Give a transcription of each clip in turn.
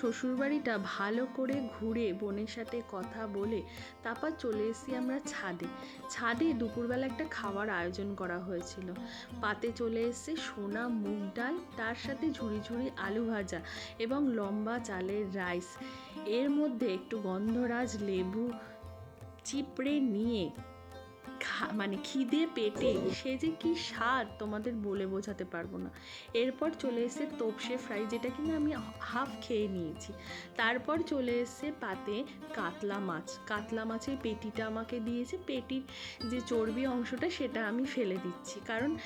শ্বশুরবাড়িটা ভালো করে ঘুরে বোনের সাথে কথা বলে তারপর চলে এসেছি আমরা ছাদে। ছাদে দুপুরবেলা একটা খাবার আয়োজন করা হয়েছিল। পাতে চলে এসেছে সোনা, মুগ ডাল, তার সাথে ঝুড়ি ঝুড়ি আলু ভাজা এবং লম্বা চালের রাইস। এর মধ্যে একটু গন্ধরাজ লেবু, চিপড়ে নিয়ে মানে খিদে পেটে সে যে কি স্বাদ তোমাদের বলে বোঝাতে পারব না। এরপর চলে এসে তোপসে ফ্রাই, যেটা কিনা আমি হাফ খেয়ে নিয়েছি। তারপর চলে এসে পাতে কাতলা মাছ। কাতলা মাছের পেটিটা আমাকে দিয়েছে। পেটির যে চর্বি অংশটা সেটা আমি ফেলে দিচ্ছি। কারণ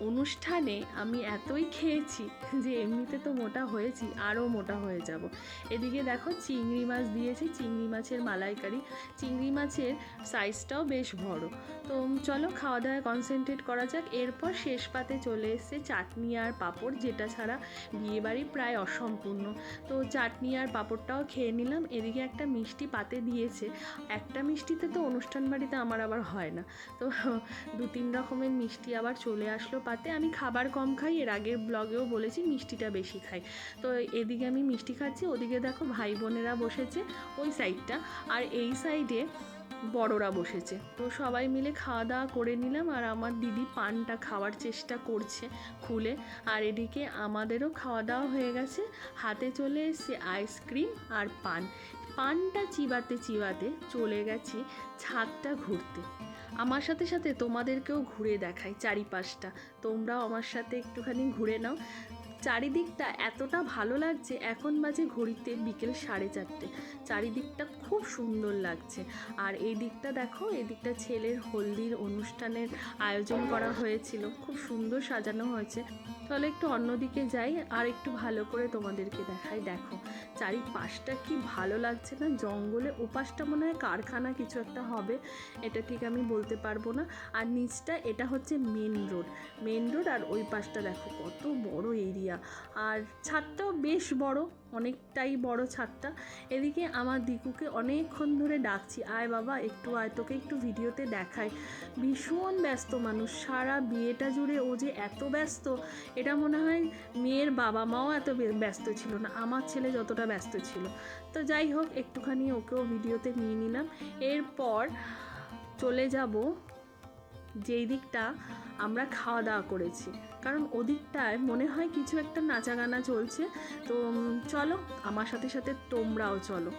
অনুষ্ঠানে আমি এতই খেয়েছি যে এমনিতে তো মোটা হয়েছি, আরও মোটা হয়ে যাব। এদিকে দেখো চিংড়ি মাছ দিয়েছি, চিংড়ি মাছের মালাইকারি। চিংড়ি মাছের সাইজটাও বেশ বড়। তো চলো খাওয়া দাওয়ায় কনসেন্ট্রেট করা যাক। এরপর শেষ পাতে চলে এসছে চাটনি আর পাঁপড়, যেটা ছাড়া বিয়েবাড়ি প্রায় অসম্পূর্ণ। তো চাটনি আর পাঁপড়টাও খেয়ে নিলাম। এদিকে একটা মিষ্টি পাতে দিয়েছে। একটা মিষ্টিতে তো অনুষ্ঠান বাড়িতে আমার আবার হয় না। তো দু তিন রকমের মিষ্টি আবার চলে আসলো পাতে আমি খাবার কম খাই, এর আগের ব্লগেও বলেছি মিষ্টিটা বেশি খাই। তো এদিকে আমি মিষ্টি খাচ্ছি, ওদিকে দেখো ভাই বোনেরা বসেছে ওই সাইডটা, আর এই সাইডে বড়রা বসেছে। তো সবাই মিলে খাওয়া দাওয়া করে নিলাম, আর আমার দিদি পানটা খাওয়ার চেষ্টা করছে খুলে। আর এদিকে আমাদেরও খাওয়া দাওয়া হয়ে গেছে, হাতে চলে এসছে আইসক্রিম আর পান। পানটা চিবাতে চিবাতে চলে গেছি ছাদটা ঘুরতে। আমার সাথে সাথে তোমাদেরকেও ঘুরে দেখাই চারিপাশটা। তোমরাও আমার সাথে একটুখানি ঘুরে নাও। চারিদিকটা এতটা ভালো লাগছে, এখন বাজে ঘড়িতে বিকেল সাড়ে চারটে। চারিদিকটা খুব সুন্দর লাগছে। আর এই দিকটা দেখো, এই দিকটা ছেলের হলদির অনুষ্ঠানের আয়োজন করা হয়েছিল। খুব সুন্দর সাজানো হয়েছে। তাহলে একটু অন্যদিকে যাই, আর একটু ভালো করে তোমাদেরকে দেখাই। দেখো, চারিপাশটা কি ভালো লাগছে না? জঙ্গলে ওপাশটা মনে হয় কারখানা কিছু একটা হবে, এটা ঠিক আমি বলতে পারব না। আর নিচটা, এটা হচ্ছে মেন রোড মেন রোড আর ওই পাশটা দেখো, কত বড় এরিয়া আর ছাদটাও বেশ বড়, অনেকটাই বড় ছাদটা। এদিকে আমার দিকুকে অনেকক্ষণ ধরে ডাকছি, আয় বাবা, একটু আয়, তোকে একটু ভিডিওতে দেখায় ভীষণ ব্যস্ত মানুষ, সারা বিয়েটা জুড়ে ও যে এত ব্যস্ত, এটা মনে হয় মেয়ের বাবা মাও এত ব্যস্ত ছিল না, আমার ছেলে যতটা ব্যস্ত ছিল। তো যাই হোক, একটুখানি ওকেও ভিডিওতে নিয়ে নিলাম। এরপর চলে যাব যেই দিকটা আমরা খাওয়া দাওয়া করেছি। কারণ ওদিকটায় মনে হয় কিছু একটা নাচা গানা চলছে। তো চলো, আমার সাথে সাথে তোমরাও চলো।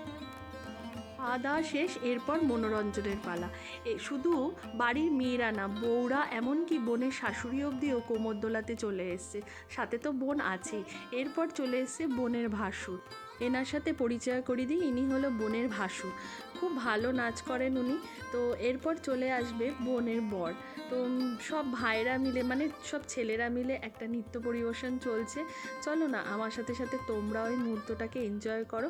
খাওয়া দাওয়া শেষ, এরপর মনোরঞ্জনের পালা। এ, শুধু বাড়ির মেয়েরা না, বউরা এমনকি বোনের শাশুড়ি অবধিও কোমর দোলাতে চলে এসছে। সাথে তো বোন আছেই। এরপর চলে এসছে বোনের ভাসুর। এনার সাথে পরিচয় করিয়ে দিই, ইনি হলো বোনের ভাসুর। খুব ভালো নাচ করেন উনি। তো এরপর চলে আসবে বোনের বর। তো সব ভাইরা মিলে মানে সব ছেলেরা মিলে একটা নৃত্য পরিবেশন চলছে। চলো না, আমার সাথে সাথে তোমরা ওই মুহূর্তটাকে এনজয় করো।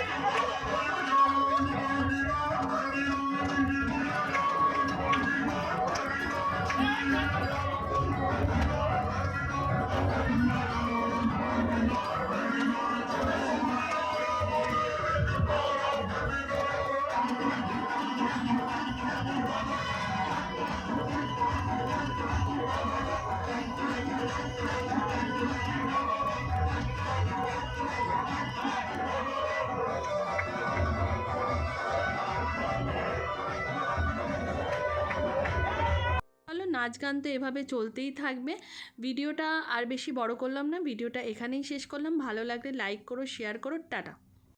নাচ গান তো এভাবে চলতেই থাকবে। ভিডিওটা আর বেশি বড় করলাম না, ভিডিওটা এখানেই শেষ করলাম। ভালো লাগলে লাইক করো শেয়ার করো, টাটা।